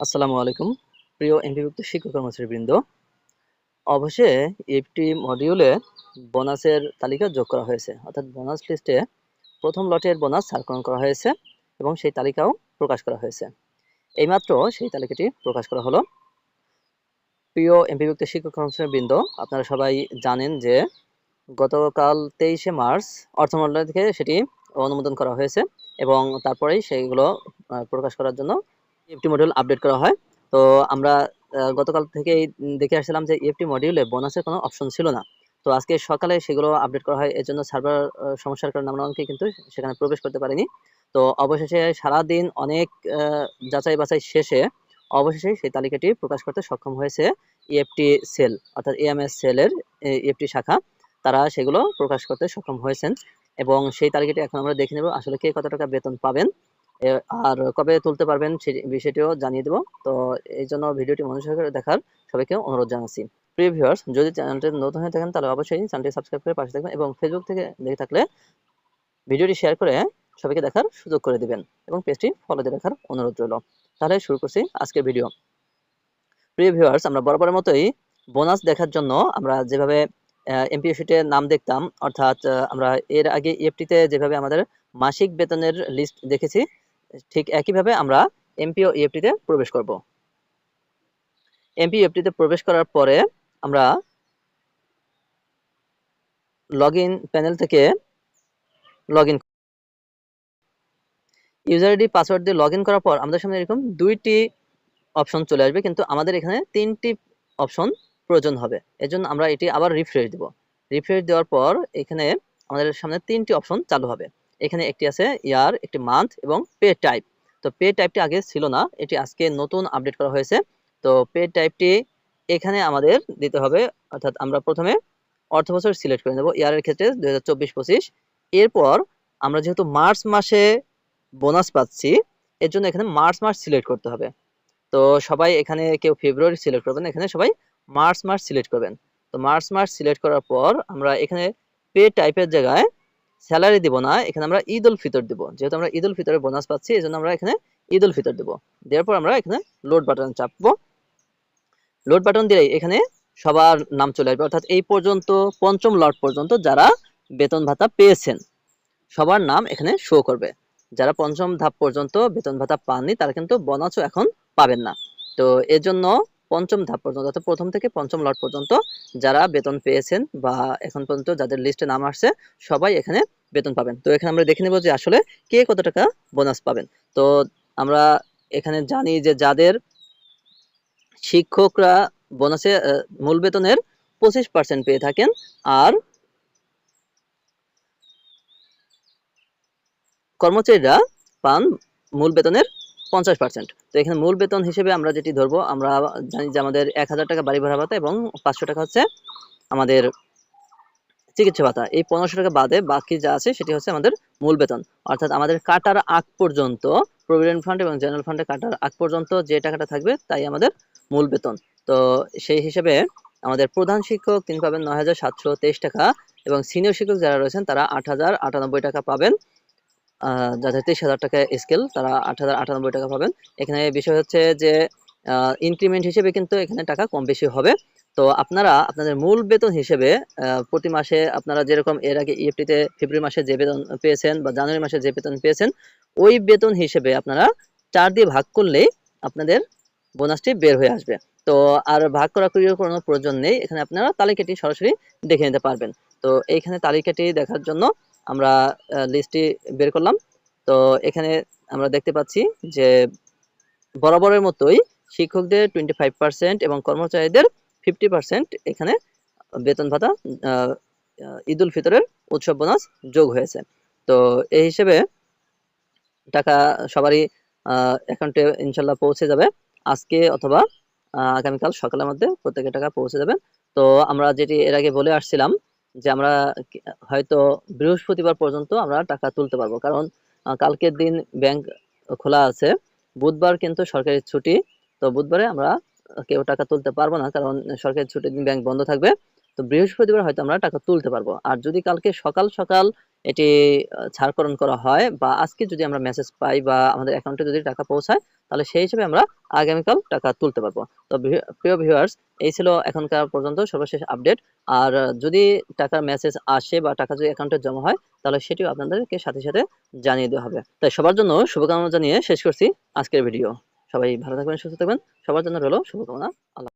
আসসালামু আলাইকুম। প্রিয় এমপিভুক্ত শিক্ষক কর্মচারীবৃন্দ অবশ্যই একটি মডিউলে বোনাসের তালিকা যোগ করা হয়েছে। অর্থাৎ বোনাস লিস্টে প্রথম লটের বোনাস সার্করণ করা হয়েছে এবং সেই তালিকাও প্রকাশ করা হয়েছে। এইমাত্র সেই তালিকাটি প্রকাশ করা হলো। প্রিয় এমপিভুক্ত শিক্ষক কর্মচারীবৃন্দ, আপনারা সবাই জানেন যে গতকাল তেইশে মার্চ অর্থ মন্ত্রণালয় থেকে সেটি অনুমোদন করা হয়েছে এবং তারপরেই সেইগুলো প্রকাশ করার জন্য ইএফটি মডিউল আপডেট করা হয়। তো আমরা গতকাল থেকেই দেখে আসছিলাম যে ইএফটি মডিউলে বোনাসের কোনো অপশন ছিল না। তো আজকে সকালে সেগুলো আপডেট করা হয়, এর জন্য সার্ভার সমস্যার কারণে আমরা অনেকে কিন্তু সেখানে প্রবেশ করতে পারিনি। তো অবশেষে সারাদিন অনেক যাচাই বাছাই শেষে অবশেষে সেই তালিকাটি প্রকাশ করতে সক্ষম হয়েছে ইএফটি সেল অর্থাৎ এএমএস সেলের ইএফটি শাখা। তারা সেগুলো প্রকাশ করতে সক্ষম হয়েছেন এবং সেই তালিকাটি এখন আমরা দেখে নেব আসলে কে কত টাকা বেতন পাবেন। আর কবে তুলতে পারবেন সেই বিষয়টিও জানিয়ে দেবো। তো এই জন্য ভিডিওটি মনোযোগ দেখার সবাইকে অনুরোধ জানাচ্ছি। প্রিয় ভিউয়ার্স যদি চ্যানেলটি নতুন হয়ে থাকেন, তাহলে অবশ্যই চ্যানেলটি সাবস্ক্রাইব করে পাশে থাকবেন এবং ফেসবুক থেকে দেখে থাকলে ভিডিওটি শেয়ার করে সবাইকে দেখার সুযোগ করে দিবেন এবং পেজটি ফলো দিয়ে রাখার অনুরোধ রইল। তাহলে শুরু করছি আজকের ভিডিও প্রিয় ভিউয়ার্স আমরা বরাবরের মতোই বোনাস দেখার জন্য আমরা যেভাবে এমপিও শিটের নাম দেখতাম, অর্থাৎ, আমরা এর আগে ইএফটিতে যেভাবে আমাদের মাসিক বেতনের লিস্ট দেখেছি ঠিক একইভাবে আমরা এমপিও ইএফটিতে প্রবেশ করব। এমপিও ইএফটিতে প্রবেশ করার পরে আমরা লগ প্যানেল থেকে লগ ইউজার আইডি পাসওয়ার্ড দিয়ে লগ করার পর আমাদের সামনে এরকম দুইটি অপশন চলে আসবে, কিন্তু আমাদের এখানে তিনটি অপশন প্রয়োজন হবে। এজন্য আমরা এটি আবার রিফ্রেশ দেব। রিফ্রেশ দেওয়ার পর এখানে আমাদের সামনে তিনটি অপশন চালু হবে। এখানে একটি আছে ইয়ার, একটি মান্থ এবং পে টাইপ তো পে টাইপটি আগে ছিল না, এটি আজকে নতুন আপডেট করা হয়েছে। তো পে টাইপটি এখানে আমাদের দিতে হবে, অর্থাৎ আমরা প্রথমে অর্থ বছর সিলেক্ট করে নেব ইয়ারের ক্ষেত্রে দুই হাজার চব্বিশ এরপর আমরা যেহেতু মার্চ মাসে বোনাস পাচ্ছি, এর জন্য এখানে মার্চ মাস সিলেক্ট করতে হবে। তো সবাই এখানে কেউ ফেব্রুয়ারি সিলেক্ট করবেন, এখানে সবাই মার্চ মাস সিলেক্ট করবেন। তো মার্চ মাস সিলেক্ট করার পর আমরা এখানে পে টাইপের জায়গায় স্যালারি দিব না, এখানে আমরা ঈদ উল ফিতর দিব। যেহেতু আমরা ঈদ উল ফিতরের বোনাস পাচ্ছি এই জন্য আমরা এখানে ঈদ উল ফিতর দিব। দেওয়ার পর আমরা এখানে লোড বাটন চাপবো। লোড বাটন দিলেই এখানে সবার নাম চলে আসবে। অর্থাৎ এই পর্যন্ত, পঞ্চম লট পর্যন্ত যারা বেতন ভাতা পেয়েছেন, সবার নাম এখানে শো করবে। যারা পঞ্চম ধাপ পর্যন্ত বেতন ভাতা পাননি, তারা কিন্তু বোনাসও এখন পাবেন না। তো এর জন্য পঞ্চম ধাপ পর্যন্ত, অর্থাৎ প্রথম থেকে পঞ্চম লট পর্যন্ত যারা বেতন পেয়েছেন বা এখন পর্যন্ত যাদের লিস্টে নাম আসছে, সবাই এখানে বেতন পাবেন। তো এখানে আমরা দেখে নেব যে আসলে কে কত টাকা বোনাস পাবেন। তো আমরা এখানে জানি যে যাদের শিক্ষকরা বোনাসে মূল বেতনের পঁচিশ পার্সেন্ট পেয়ে থাকেন আর কর্মচারীরা পান মূল বেতনের পঞ্চাশ পার্সেন্ট তো এখানে মূল বেতন হিসেবে আমরা যেটি ধরবো, আমরা জানি যে আমাদের এক হাজার টাকা বাড়ি ভাড়া ভাতা এবং পাঁচশো টাকা হচ্ছে আমাদের চিকিৎসা ভাতা। এই পনেরোশো টাকা বাদে বাকি যা আছে সেটি হচ্ছে আমাদের মূল বেতন। অর্থাৎ আমাদের কাটার আগ পর্যন্ত প্রভিডেন্ট ফান্ড এবং জেনারেল ফান্ডে কাটার আগ পর্যন্ত যে টাকাটা থাকবে তাই আমাদের মূল বেতন। তো সেই হিসেবে আমাদের প্রধান শিক্ষক তিনি পাবেন নয় হাজার সাতশো তেইশ টাকা এবং সিনিয়র শিক্ষক যারা রয়েছেন তারা আট হাজার আটানব্বই টাকা পাবেন। যাদের তেইশ হাজার টাকা স্কেল তারা আট হাজার আটানব্বই টাকা পাবেন। এখানে বিষয় হচ্ছে যে ইনক্রিমেন্ট হিসেবে কিন্তু এখানে টাকা কম বেশি হবে। তো আপনারা, আপনাদের মূল বেতন হিসেবে প্রতি মাসে আপনারা যেরকম এর আগে ইএফটিতে ফেব্রুয়ারি মাসে যে বেতন পেয়েছেন বা জানুয়ারি মাসে যে বেতন পেয়েছেন, ওই বেতন হিসেবে আপনারা চার দিয়ে ভাগ করলেই আপনাদের বোনাসটি বের হয়ে আসবে। তো আর ভাগ করা করিও কোনো প্রয়োজন নেই। এখানে আপনারা তালিকাটি সরাসরি দেখে নিতে পারবেন। তো এইখানে তালিকাটি দেখার জন্য আমরা লিস্টটি বের করলাম। তো এখানে আমরা দেখতে পাচ্ছি যে বরাবরের মতোই শিক্ষকদের টোয়েন্টি ফাইভ পার্সেন্ট এবং কর্মচারীদের ফিফটি পার্সেন্ট এখানে বেতন ভাতা ঈদ উল ফিতরের উৎসব বোনাস যোগ হয়েছে। তো এই হিসেবে টাকা সবারই অ্যাকাউন্টে ইনশাল্লাহ পৌঁছে যাবে। আজকে অথবা আগামীকাল সকালের মধ্যে প্রত্যেকের টাকা পৌঁছে যাবে। তো আমরা যেটি এর আগে বলে আসছিলাম যে আমরা হয়তো বৃহস্পতিবার পর্যন্ত আমরা টাকা তুলতে পারব। কারণ কালকের দিন ব্যাংক খোলা আছে, বুধবার কিন্তু সরকারি ছুটি, তো বুধবারে আমরা কেউ টাকা তুলতে পারব না, কারণ সরকারি ছুটির দিন ব্যাংক বন্ধ থাকবে, তো বৃহস্পতিবার হয়তো আমরা টাকা তুলতে পারব। আর যদি কালকে সকাল সকাল এটি ছাড়করণ করা হয় বা আজকে যদি আমরা মেসেজ পাই বা আমাদের অ্যাকাউন্টে যদি টাকা পৌঁছায়, তাহলে সেই হিসেবে আমরা আগামীকাল টাকা তুলতে পারব। তো প্রিয় ভিউয়ার্স এই ছিল এখনকার পর্যন্ত সর্বশেষ আপডেট আর যদি টাকার মেসেজ আসে বা টাকা যদি অ্যাকাউন্টে জমা হয়, তাহলে সেটিও আপনাদেরকে সাথে সাথে জানিয়ে দেওয়া হবে। তাই সবার জন্য শুভকামনা জানিয়ে শেষ করছি আজকের ভিডিও সবাই ভালো থাকবেন, সুস্থ থাকবেন। সবার জন্য রইল শুভকামনা। আল্লাহ